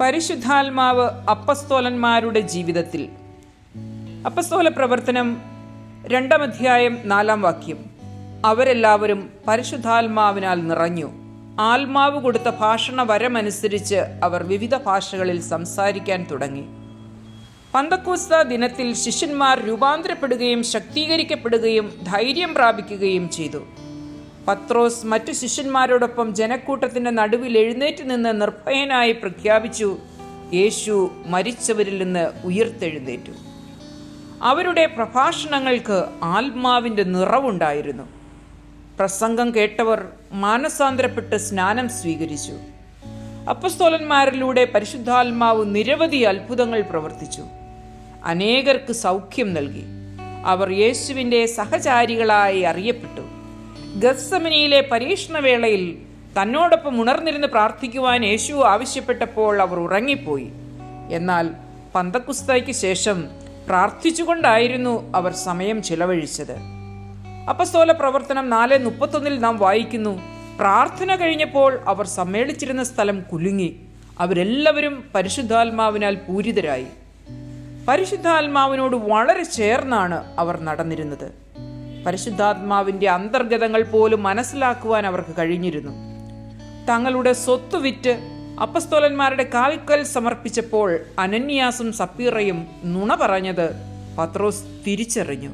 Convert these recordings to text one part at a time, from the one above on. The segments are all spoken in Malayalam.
പരിശുദ്ധാത്മാവ് അപ്പസ്തോലന്മാരുടെ ജീവിതത്തിൽ. അപ്പസ്തോല പ്രവർത്തനം രണ്ടാം അധ്യായം നാലാം വാക്യം. അവരെല്ലാവരും പരിശുദ്ധാത്മാവിനാൽ നിറഞ്ഞു. ആത്മാവ് കൊടുത്ത ഭാഷണ വരമനുസരിച്ച് അവർ വിവിധ ഭാഷകളിൽ സംസാരിക്കാൻ തുടങ്ങി. പന്തക്കൂസ്ത ദിനത്തിൽ ശിഷ്യന്മാർ രൂപാന്തരപ്പെടുകയും ശക്തീകരിക്കപ്പെടുകയും ധൈര്യം പ്രാപിക്കുകയും ചെയ്തു. പത്രോസ് മറ്റു ശിഷ്യന്മാരോടൊപ്പം ജനക്കൂട്ടത്തിന്റെ നടുവിൽ എഴുന്നേറ്റ് നിന്ന് നിർഭയനായി പ്രഖ്യാപിച്ചു യേശു മരിച്ചവരിൽ നിന്ന് ഉയർത്തെഴുന്നേറ്റു. അവരുടെ പ്രഭാഷണങ്ങൾക്ക് ആത്മാവിന്റെ നിറവുണ്ടായിരുന്നു. പ്രസംഗം കേട്ടവർ മാനസാന്തരപ്പെട്ട് സ്നാനം സ്വീകരിച്ചു. അപ്പസ്തോലന്മാരിലൂടെ പരിശുദ്ധാത്മാവ് നിരവധി അത്ഭുതങ്ങൾ പ്രവർത്തിച്ചു. അനേകർക്ക് സൗഖ്യം നൽകി. അവർ യേശുവിന്റെ സഹചാരികളായി അറിയപ്പെട്ടു. ഗത്സമനിയിലെ പരീക്ഷണവേളയിൽ തന്നോടൊപ്പം ഉണർന്നിരുന്ന് പ്രാർത്ഥിക്കുവാൻ യേശു ആവശ്യപ്പെട്ടപ്പോൾ അവർ ഉറങ്ങിപ്പോയി. എന്നാൽ പന്തക്കുസ്തയ്ക്ക് ശേഷം പ്രാർത്ഥിച്ചുകൊണ്ടായിരുന്നു അവർ സമയം ചിലവഴിച്ചത്. അപ്പസ്തോല പ്രവർത്തനം നാല് മുപ്പത്തൊന്നിൽ നാം വായിക്കുന്നു. പ്രാർത്ഥന കഴിഞ്ഞപ്പോൾ അവർ സമ്മേളിച്ചിരുന്ന സ്ഥലം കുലുങ്ങി. അവരെല്ലാവരും പരിശുദ്ധാത്മാവിനാൽ പൂരിതരായി. പരിശുദ്ധാത്മാവിനോട് വളരെ ചേർന്നാണ് അവർ നടന്നിരുന്നത്. പരിശുദ്ധാത്മാവിന്റെ അന്തർഗതങ്ങൾ പോലും മനസ്സിലാക്കുവാൻ അവർക്ക് കഴിഞ്ഞിരുന്നു. തങ്ങളുടെ സ്വത്ത് വിറ്റ് അപ്പസ്തോലന്മാരുടെ കാൽക്കൽ സമർപ്പിച്ചപ്പോൾ അനന്യാസും സപ്പീറയും നുണ പറഞ്ഞത് പത്രോസ് തിരിച്ചറിഞ്ഞു.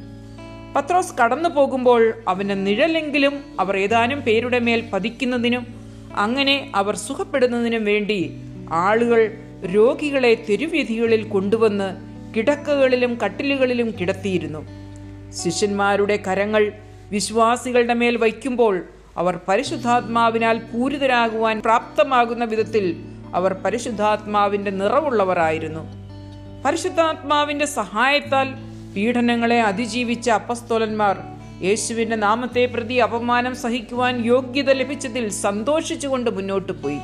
പത്രോസ് കടന്നു പോകുമ്പോൾ അവന്റെ നിഴലെങ്കിലും അവർ ഏതാനും പേരുടെ മേൽ പതിക്കുന്നതിനും അങ്ങനെ അവർ സുഖപ്പെടുന്നതിനും വേണ്ടി ആളുകൾ രോഗികളെ തെരുവീഥികളിൽ കൊണ്ടുവന്ന് കിടക്കകളിലും കട്ടിലുകളിലും കിടത്തിയിരുന്നു. ശിഷ്യന്മാരുടെ കരങ്ങൾ വിശ്വാസികളുടെ മേൽ വയ്ക്കുമ്പോൾ അവർ പരിശുദ്ധാത്മാവിനാൽ പൂരിതരാകുവാൻ പ്രാപ്തമാകുന്ന വിധത്തിൽ അവർ പരിശുദ്ധാത്മാവിന്റെ നിറവുള്ളവരായിരുന്നു. പരിശുദ്ധാത്മാവിന്റെ സഹായത്താൽ പീഡനങ്ങളെ അതിജീവിച്ച അപ്പസ്തോലന്മാർ യേശുവിന്റെ നാമത്തെ പ്രതി അപമാനം സഹിക്കുവാൻ യോഗ്യത ലഭിച്ചതിൽ സന്തോഷിച്ചുകൊണ്ട് മുന്നോട്ട് പോയി.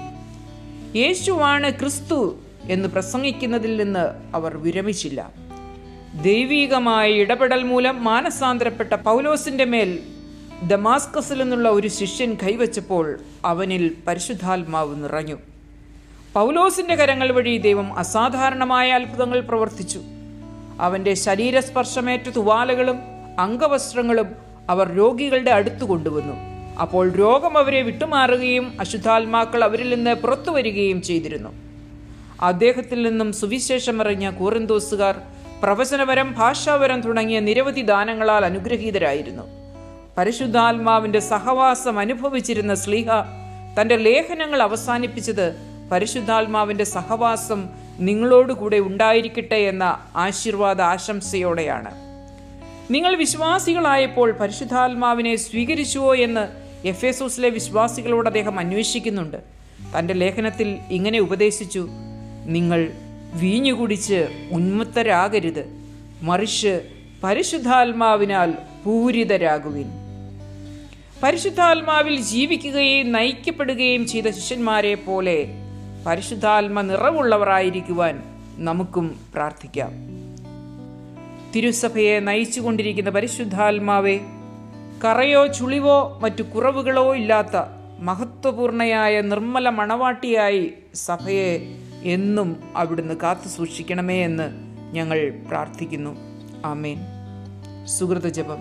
യേശുവാണ് ക്രിസ്തു എന്ന് പ്രസംഗിക്കുന്നതിൽ നിന്ന് അവർ വിരമിച്ചില്ല. ദൈവീകമായ ഇടപെടൽ മൂലം മാനസാന്തരപ്പെട്ട പൗലോസിന്റെ മേൽ ദമാസ്കസിൽ നിന്നുള്ള ഒരു ശിഷ്യൻ കൈവച്ചപ്പോൾ അവനിൽ പരിശുദ്ധാത്മാവ് നിറഞ്ഞു. പൗലോസിന്റെ കരങ്ങൾ വഴി ദൈവം അസാധാരണമായ അത്ഭുതങ്ങൾ പ്രവർത്തിച്ചു. അവന്റെ ശരീരസ്പർശമേറ്റ തുവാലകളും അംഗവസ്ത്രങ്ങളും അവർ രോഗികളുടെ അടുത്ത് കൊണ്ടുവന്നു. അപ്പോൾ രോഗം അവരെ വിട്ടുമാറുകയും അശുദ്ധാത്മാക്കൾ അവരിൽ നിന്ന് പുറത്തു വരികയും ചെയ്തിരുന്നു. അദ്ദേഹത്തിൽ നിന്നും സുവിശേഷം സുവിശേഷമറിഞ്ഞ കൂറന്തോസുകാർ പ്രവചനപരം ഭാഷാപരം തുടങ്ങിയ നിരവധി ദാനങ്ങളാൽ അനുഗ്രഹീതരായിരുന്നു. പരിശുദ്ധാത്മാവിന്റെ സഹവാസം അനുഭവിച്ചിരുന്ന സ്ലീഹ തന്റെ ലേഖനങ്ങൾ അവസാനിപ്പിച്ചത് പരിശുദ്ധാത്മാവിന്റെ സഹവാസം നിങ്ങളോടുകൂടെ ഉണ്ടായിരിക്കട്ടെ എന്ന ആശീർവാദ ആശംസയോടെയാണ്. നിങ്ങൾ വിശ്വാസികളായപ്പോൾ പരിശുദ്ധാത്മാവിനെ സ്വീകരിച്ചുവോ എന്ന് എഫ് വിശ്വാസികളോട് അദ്ദേഹം അന്വേഷിക്കുന്നുണ്ട്. തന്റെ ലേഖനത്തിൽ ഇങ്ങനെ ഉപദേശിച്ചു നിങ്ങൾ വീഞ്ഞു കുടിച്ച് ഉന്മത്തരാകരുത്. മറിച്ച് പരിശുദ്ധാത്മാവിനാൽ പൂരിതരാകുവിൻ. പരിശുദ്ധാത്മാവിൽ ജീവിക്കുകയും നയിക്കപ്പെടുകയും ചെയ്ത ശിഷ്യന്മാരെ പോലെ പരിശുദ്ധാത്മ നിറവുള്ളവരായിരിക്കുവാൻ നമുക്കും പ്രാർത്ഥിക്കാം. തിരുസഭയെ നയിച്ചുകൊണ്ടിരിക്കുന്ന പരിശുദ്ധാത്മാവെ കറയോ ചുളിവോ മറ്റു കുറവുകളോ ഇല്ലാത്ത മഹത്വപൂർണയായ നിർമ്മല മണവാട്ടിയായി സഭയെ എന്നും അവിടുന്ന് കാത്തു സൂക്ഷിക്കണമേ എന്ന് ഞങ്ങൾ പ്രാർത്ഥിക്കുന്നു. ആമേൻ. സുഹൃത ജപം.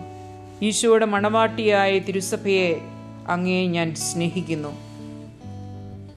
ഈശോയുടെ മണവാട്ടിയായ തിരുസഭയെ അങ്ങേ ഞാൻ സ്നേഹിക്കുന്നു.